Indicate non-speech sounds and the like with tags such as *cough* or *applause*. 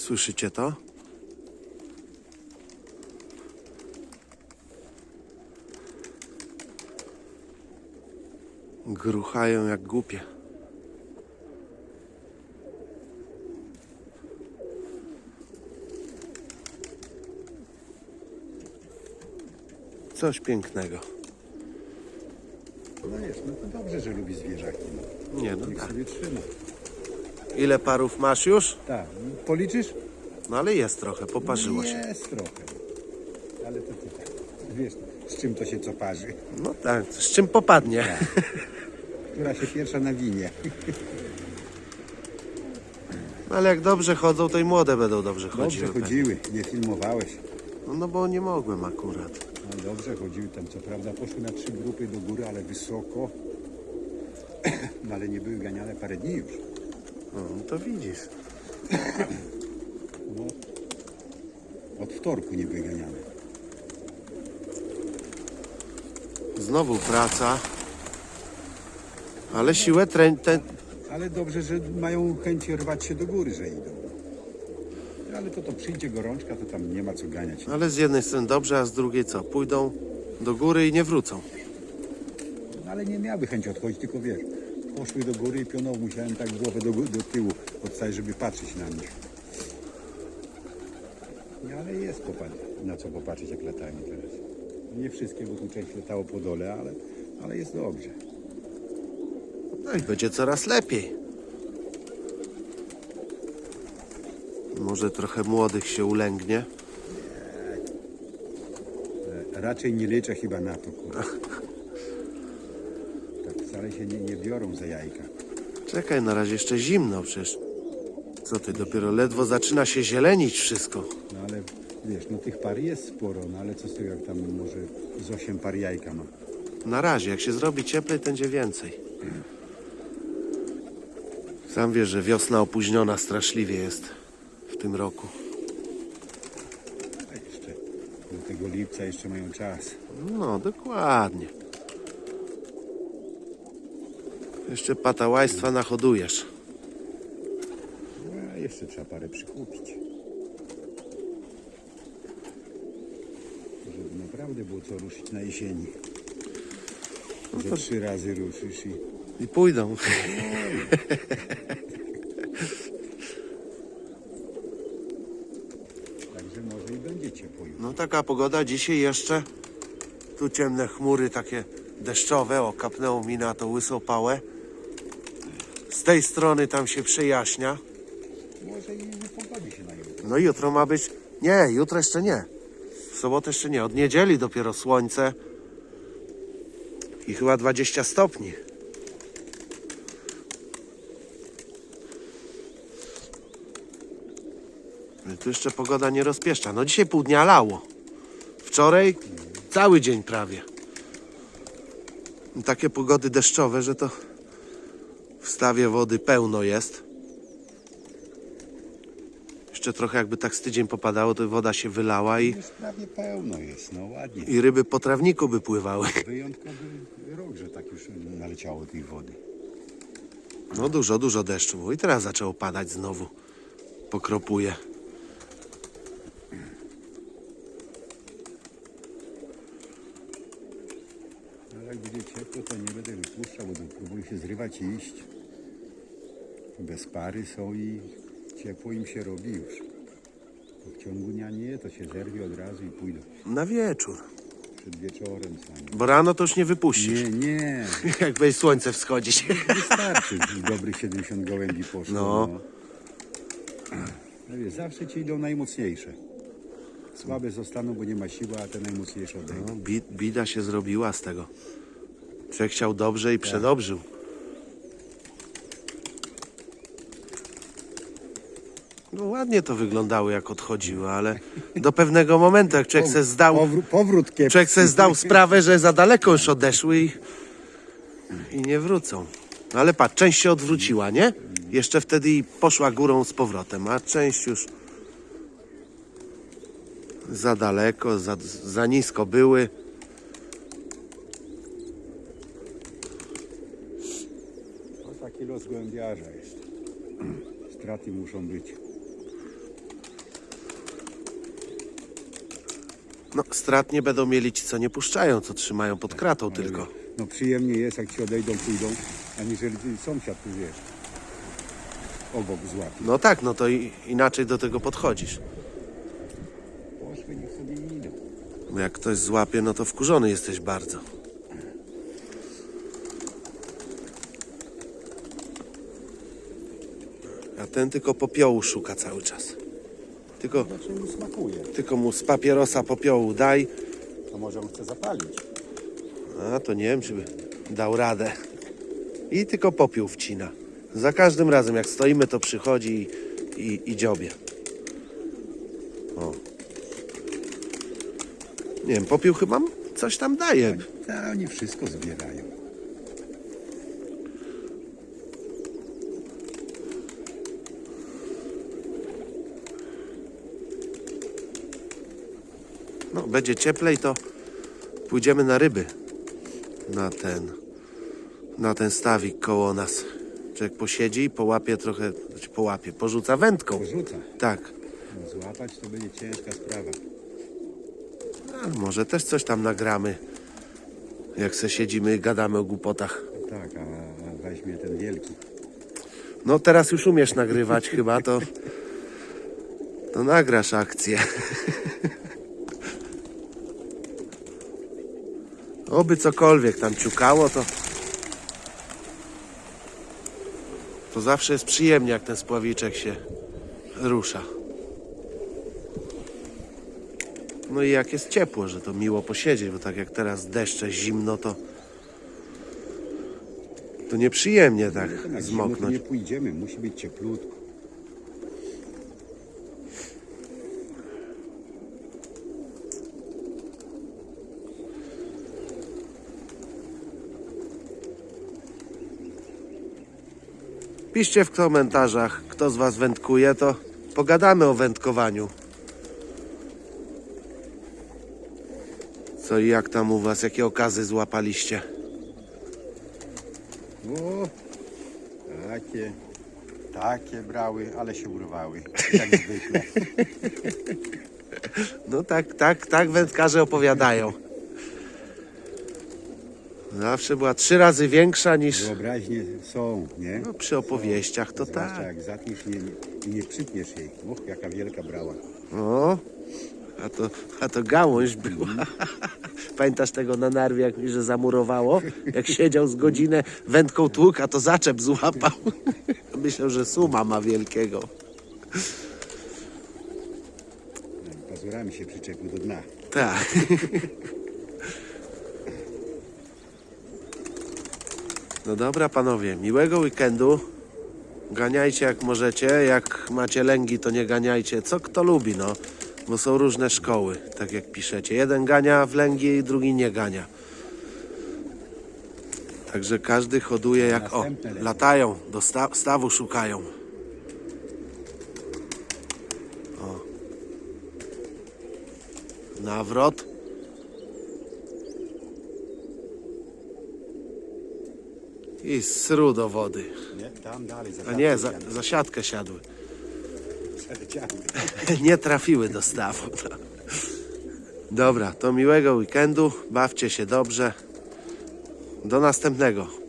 Słyszycie to? Gruchają jak głupie. Coś pięknego. No jest, no to dobrze, że lubi zwierzaki. No. Nie no Niech tak. sobie trzyma. Ile parów masz już? Tak, policzysz? No ale jest trochę, poparzyło się. Jest trochę. Ale to ty tak. Wiesz, z czym to się co parzy. No tak, z czym popadnie. Która się pierwsza nawinie. No, ale jak dobrze chodzą, to i młode będą dobrze Dobrze chodziły. pewnie. chodziły, nie filmowałeś. No, no bo nie mogłem akurat. No dobrze chodziły tam, co prawda poszły na trzy grupy do góry, ale wysoko. *clears throat* No ale nie były ganiane parę dni już. No, no to widzisz. No, od wtorku nie były ganiane. Znowu praca. Ale siłę. Te... Ale dobrze, że mają chęć rwać się do góry, że idą. Ale to to przyjdzie gorączka, to tam nie ma co ganiać. Ale z jednej strony dobrze, a z drugiej co? Pójdą do góry i nie wrócą. No, ale nie miały chęci odchodzić, tylko wiesz, poszły do góry i pionowo musiałem tak głowę do, do tyłu odstawić, żeby patrzeć na nich. No, ale jest na co popatrzeć, jak latają teraz. Nie wszystkie, bo tu część latało po dole, ale, ale jest dobrze. No i będzie coraz lepiej. Może trochę młodych się ulęgnie. Raczej nie liczę chyba na to, kurwa. Wcale się nie, nie biorą za jajka. Czekaj, na razie jeszcze zimno przecież. Co ty, dopiero ledwo zaczyna się zielenić wszystko. No ale wiesz, no tych par jest sporo, no ale co z tego, jak tam może z 8 par jajka ma. Na razie, jak się zrobi cieplej, to będzie więcej. Sam wiesz, że wiosna opóźniona straszliwie jest w tym roku. A jeszcze do tego lipca jeszcze mają czas. No, dokładnie. Jeszcze patałajstwa nahodujesz. No, A jeszcze trzeba parę przykupić. Żeby naprawdę było co ruszyć na jesieni. Że trzy razy ruszysz i I pójdą. *laughs* także może i będzie ciepło. No taka pogoda dzisiaj jeszcze. Tu ciemne chmury takie deszczowe. O, kapnęło mi na to łysą pałę. Z tej strony tam się przejaśnia. Może i wypogodzi się na jutro. No jutro ma być... Nie, jutro jeszcze nie. W sobotę jeszcze nie. Od niedzieli dopiero słońce. I chyba 20 stopni. Tu jeszcze pogoda nie rozpieszcza. No dzisiaj pół dnia lało. Wczoraj cały dzień prawie. Takie pogody deszczowe, że to w stawie wody pełno jest. Jeszcze trochę jakby tak z tydzień popadało, to woda się wylała i, Już prawie pełno jest, no ładnie. i ryby po trawniku by pływały. *laughs* Wyjątkowy rok, że tak już naleciało tej wody. No dużo, dużo deszczu było i teraz zaczęło padać znowu. Pokropuje. Jak będzie ciepło, to nie będę wypuszczał, bo to próbuję się zrywać i iść. Bez pary są i ciepło im się robi już. Bo w ciągu dnia nie, to się zerwie od razu i pójdą. Na wieczór. Przed wieczorem sami. Bo rano to już nie wypuścisz. Nie, nie. *laughs* Jak będzie słońce wschodzić. *laughs* Wystarczy. Dobrych 70 gołębi poszło. No. No. zawsze ci idą najmocniejsze. Słabe zostaną, bo nie ma siły, a te najmocniejsze odejdą. No, bi, bida się zrobiła z tego. Człowiek chciał dobrze i przedobrzył. No ładnie to wyglądało jak odchodziły, ale do pewnego momentu jak człowiek se zdał, Powró- powrót człowiek se zdał sprawę, że za daleko już odeszły i, i nie wrócą. No ale patrz, część się odwróciła, nie? Jeszcze wtedy i poszła górą z powrotem, a część już za daleko, za, za nisko były. To taki los głębiarza jest. Straty muszą być. No, strat nie będą mieli ci, co nie puszczają, co trzymają pod kratą Ale tylko. No przyjemnie jest, jak ci odejdą, pójdą, aniżeli sąsiad tu wiesz. Obok złapie. No tak, no to inaczej do tego podchodzisz. Bo jak ktoś złapie, no to wkurzony jesteś bardzo. A ten tylko popiołu szuka cały czas. Tylko, Znaczy mu smakuje. tylko mu z papierosa popiołu daj, To może on chce zapalić. a to nie wiem, czy by dał radę. I tylko popiół wcina. Za każdym razem, jak stoimy, to przychodzi i, i, i dziobie. O. Nie wiem, popiół chyba coś tam daje. Tak, oni wszystko zbierają. No, będzie cieplej, to pójdziemy na ryby. Na ten, na ten stawik koło nas. Człowiek posiedzi i połapie trochę, znaczy połapie, porzuca wędką. Porzuca. Tak. No, złapać to będzie ciężka sprawa. Może też coś tam nagramy. Jak se siedzimy i gadamy o głupotach. Tak, a, a weźmie ten wielki. No teraz już umiesz nagrywać *laughs* chyba, to, to nagrasz akcję. *laughs* Oby cokolwiek tam ciukało, to to zawsze jest przyjemnie, jak ten spławiczek się rusza. No i jak jest ciepło, że to miło posiedzieć, bo tak jak teraz deszcze, zimno, to to nieprzyjemnie tak to zmoknąć. nie pójdziemy, musi być cieplutko. Piszcie w komentarzach, kto z Was wędkuje, to pogadamy o wędkowaniu. Co i jak tam u Was, jakie okazy złapaliście? O, takie, takie brały, ale się urwały. Jak *laughs* zwykle. No tak, tak, tak wędkarze opowiadają. Zawsze była trzy razy większa niż Wyobraźnie są, nie? no, przy opowieściach, to Zwłaszcza tak. jak zatniesz nie, i nie przytniesz jej. Och, jaka wielka brała. O, a to, a to gałąź była. Pamiętasz tego na narwie, jak mi że zamurowało? Jak siedział z godzinę wędką tłuk, a to zaczep złapał. *laughs* Myślał, że suma ma wielkiego. Pazurami się przyczepił do dna. Tak. *laughs* No dobra, panowie, miłego weekendu. Ganiajcie jak możecie. Jak macie lęgi, to nie ganiajcie. Co kto lubi, no. Bo są różne szkoły, tak jak piszecie. Jeden gania w lęgi, drugi nie gania. Także każdy hoduje jak... O, latają, do sta stawu szukają. O. Nawrot. I sru do wody. A nie, za, za siatkę siadły. *laughs* Nie trafiły do stawu. Dobra, to miłego weekendu. Bawcie się dobrze. Do następnego.